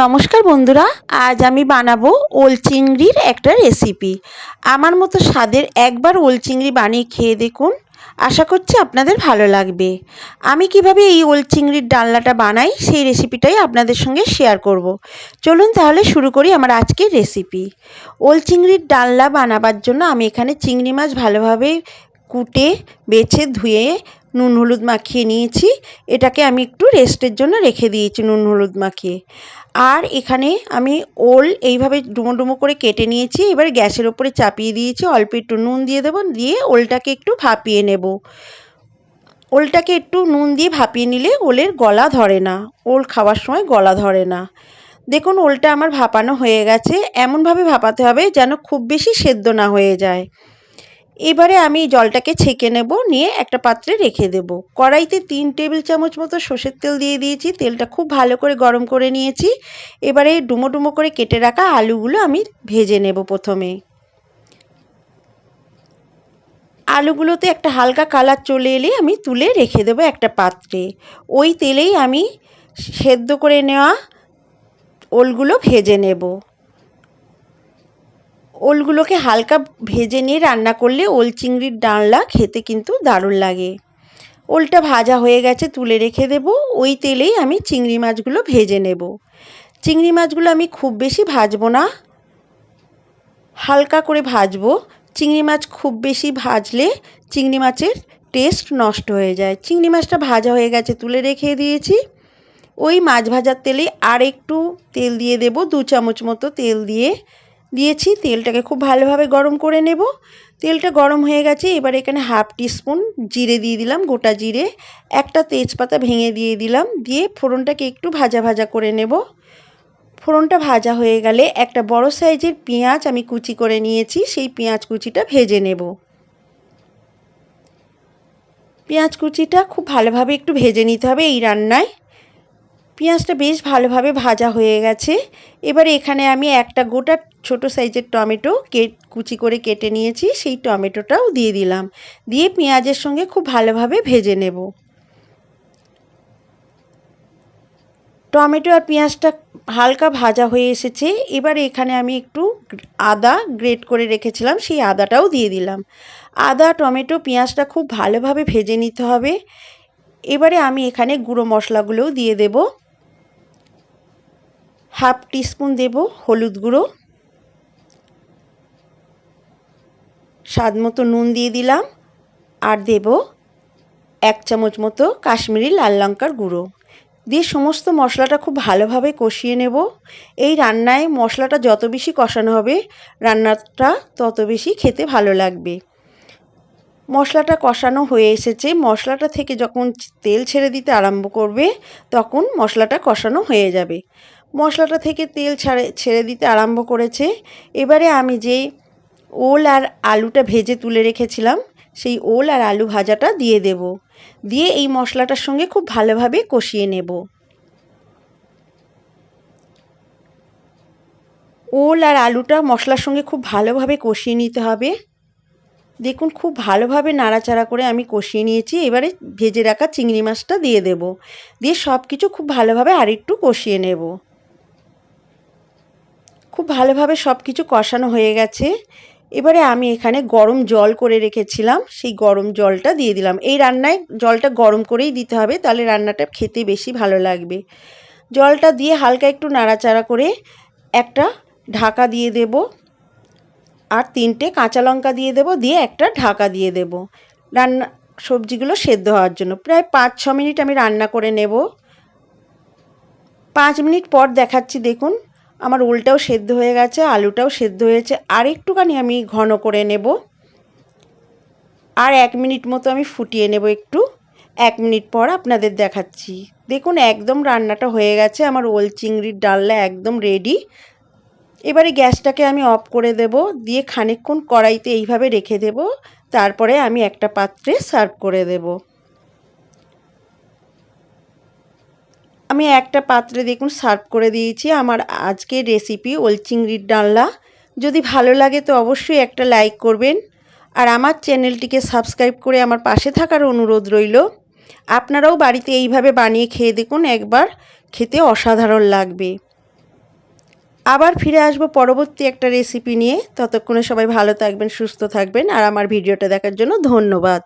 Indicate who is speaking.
Speaker 1: নমস্কার বন্ধুরা, আজ আমি বানাবো ওল চিংড়ির একটা রেসিপি আমার মতো স্বাদের একবার ওল চিংড়ি বানিয়ে খেয়ে দেখুন, আশা করছি আপনাদের ভালো লাগবে। আমি কীভাবে এই ওল চিংড়ির ডালনাটা বানাই, সেই রেসিপিটাই আপনাদের সঙ্গে শেয়ার করব। চলুন তাহলে শুরু করি আমার আজকের রেসিপি ওল চিংড়ির ডালনা বানাবার জন্য আমি এখানে চিংড়ি মাছ ভালোভাবে কুটে, বেছে, ধুয়ে নুন, হলুদ মাখিয়ে নিয়েছি। এটাকে আমি একটু রেস্টের জন্য রেখে দিয়েছি নুন, হলুদ মাখিয়ে। আর এখানে আমি ওল এইভাবে ডুমো ডুমো করে কেটে নিয়েছি। এবার গ্যাসের ওপরে চাপিয়ে দিয়েছি। অল্প একটু নুন দিয়ে দেবো। দিয়ে ওলটাকে একটু ভাপিয়ে নেব। ওলটাকে একটু নুন দিয়ে ভাপিয়ে নিলে ওলের গলা ধরে না। ওল খাওয়ার সময় গলা ধরে না। দেখুন, ওলটা আমার ভাপানো হয়ে গেছে। এমনভাবে ভাপাতে হবে যেন খুব বেশি সেদ্ধ না হয়ে যায়। এবারে আমি জলটাকে ছেঁকে নেব, নিয়ে একটা পাত্রে রেখে দেব। কড়াইতে তিন টেবিল চামচ মতো সর্ষের তেল দিয়ে দিয়েছি। তেলটা খুব ভালো করে গরম করে নিয়েছি। এবারে ডুমো ডুমো করে কেটে রাখা আলুগুলো আমি ভেজে নেব প্রথমে। আলুগুলোতে একটা হালকা কালার চলে এলে আমি তুলে রেখে দেবো একটা পাত্রে। ওই তেলেই আমি সেদ্ধ করে নেওয়া ওলগুলো ভেজে নেব। ওলগুলোকে হালকা ভেজে নিয়ে রান্না করলে ওল চিংড়ির ডালনা খেতে কিন্তু দারুণ লাগে। ওলটা ভাজা হয়ে গেছে তুলে রেখে দেব। ওই তেলেই আমি চিংড়ি মাছগুলো ভেজে নেব। চিংড়ি মাছগুলো আমি খুব বেশি ভাজবো না। হালকা করে ভাজবো। চিংড়ি মাছ খুব বেশি ভাজলে চিংড়ি মাছের টেস্ট নষ্ট হয়ে যায়। চিংড়ি মাছটা ভাজা হয়ে গেছে তুলে রেখে দিয়েছি। ওই মাছ ভাজার তেলে আর একটু তেল দিয়ে দেব। দু চামচ মতো তেল দিয়ে দিয়েছি, তেলটাকে খুব ভালোভাবে গরম করে নেব। তেলটা গরম হয়ে গেছে, এবার এখানে হাফ টিস্পুন জিরে দিয়ে দিলাম, গোটা জিরে। একটা তেজপাতা ভেঙে দিয়ে দিলাম, দিয়ে ফোড়নটাকে একটু ভাজা ভাজা করে নেব। ফোড়নটা ভাজা হয়ে গেলে একটা বড় সাইজের পেঁয়াজ আমি কুচি করে নিয়েছি, সেই পেঁয়াজ কুচিটা ভেজে নেব। পেঁয়াজ কুচিটা খুব ভালোভাবে একটু ভেজে নিতে হবে এই রান্নায়। পেঁয়াজটা বেশ ভালোভাবে ভাজা হয়ে গেছে। এবারে এখানে আমি একটা গোটা ছোট সাইজের টমেটো কুচি করে কেটে নিয়েছি, সেই টমেটোটাও দিয়ে দিলাম। দিয়ে পেঁয়াজের সঙ্গে খুব ভালোভাবে ভেজে নেব। টমেটো আর পেঁয়াজটা হালকা ভাজা হয়ে এসেছে। এবারে এখানে আমি একটু আদা গ্রেট করে রেখেছিলাম, সেই আদাটাও দিয়ে দিলাম। আদা, টমেটো, পেঁয়াজটা খুব ভালোভাবে ভেজে নিতে হবে। এবারে আমি এখানে গুঁড়ো মশলাগুলোও দিয়ে দেবো। হাফ টিস্পুন দেব হলুদ গুঁড়ো। স্বাদ মতো নুন দিয়ে দিলাম। আর দেব এক চামচ মতো কাশ্মীরি লাল লঙ্কার গুঁড়ো। দিয়ে সমস্ত মশলাটা খুব ভালোভাবে কষিয়ে নেব। এই রান্নায় মশলাটা যত বেশি কষানো হবে, রান্নাটা তত বেশি খেতে ভালো লাগবে। মশলাটা কষানো হয়ে এসেছে। মশলাটা থেকে যখন তেল ছেড়ে দিতে আরম্ভ করবে, তখন মশলাটা কষানো হয়ে যাবে। মশলাটা থেকে তেল ছাড়ে, ছেড়ে দিতে আরম্ভ করেছে। এবারে আমি যে ওল আর আলুটা ভেজে তুলে রেখেছিলাম, সেই ওল আর আলু ভাজাটা দিয়ে দেব। দিয়ে এই মশলাটার সঙ্গে খুব ভালোভাবে কষিয়ে নেব। ওল আর আলুটা মশলার সঙ্গে খুব ভালোভাবে কষিয়ে নিতে হবে। দেখুন, খুব ভালোভাবে নাড়াচাড়া করে আমি কষিয়ে নিয়েছি। এবারে ভেজে রাখা চিংড়ি মাছটা দিয়ে দেব। দিয়ে সব কিছু খুব ভালোভাবে আরেকটু কষিয়ে নেব। খুব ভালোভাবে সব কিছু কষানো হয়ে গেছে। এবারে আমি এখানে গরম জল করে রেখেছিলাম। সেই গরম জলটা দিয়ে দিলাম। এই রান্নায় জলটা গরম করেই দিতে হবে, তাহলে রান্নাটা খেতে বেশি ভালো লাগবে। জলটা দিয়ে হালকা একটু নাড়াচাড়া করে একটা ঢাকা দিয়ে দেব আর তিনটে কাঁচা লঙ্কা দিয়ে দেব, দিয়ে একটা ঢাকা দিয়ে দেব। রান্না, সবজিগুলো সেদ্ধ হওয়ার জন্য। প্রায় পাঁচ, ছ মিনিট আমি রান্না করে নেব। পাঁচ মিনিট পর দেখাচ্ছি, দেখুন। আমার উলটাও সেদ্ধ হয়ে গেছে, আলুটাও সেদ্ধ হয়েছে। আর একটুখানি আমি ঘন করে নেব। আর এক মিনিট মতো আমি ফুটিয়ে নেব একটু। এক মিনিট পর আপনাদের দেখাচ্ছি। দেখুন, একদম রান্নাটা হয়ে গেছে। আমার ওল চিংড়ির ডালনা একদম রেডি এবারে গ্যাসটাকে আমি অফ করে দেব। দিয়ে খানিকক্ষণ কড়াইতে এইভাবে রেখে দেব। তারপরে আমি একটা পাত্রে সার্ভ করে দেবো। আমি একটা পাত্রে দেখুন সার্ভ করে দিয়েছি আমার আজকের রেসিপি ওল চিংড়ির ডালনা। যদি ভালো লাগে তো অবশ্যই একটা লাইক করবেন। আর আমার চ্যানেলটিকে সাবস্ক্রাইব করে আমার পাশে থাকার অনুরোধ রইল। আপনারাও বাড়িতে এইভাবে বানিয়ে খেয়ে দেখুন, একবার খেতে অসাধারণ লাগবে। আবার ফিরে আসব পরবর্তী একটা রেসিপি নিয়ে। ততক্ষণে সবাই ভালো থাকবেন, সুস্থ থাকবেন। আর আমার ভিডিওটা দেখার জন্য ধন্যবাদ।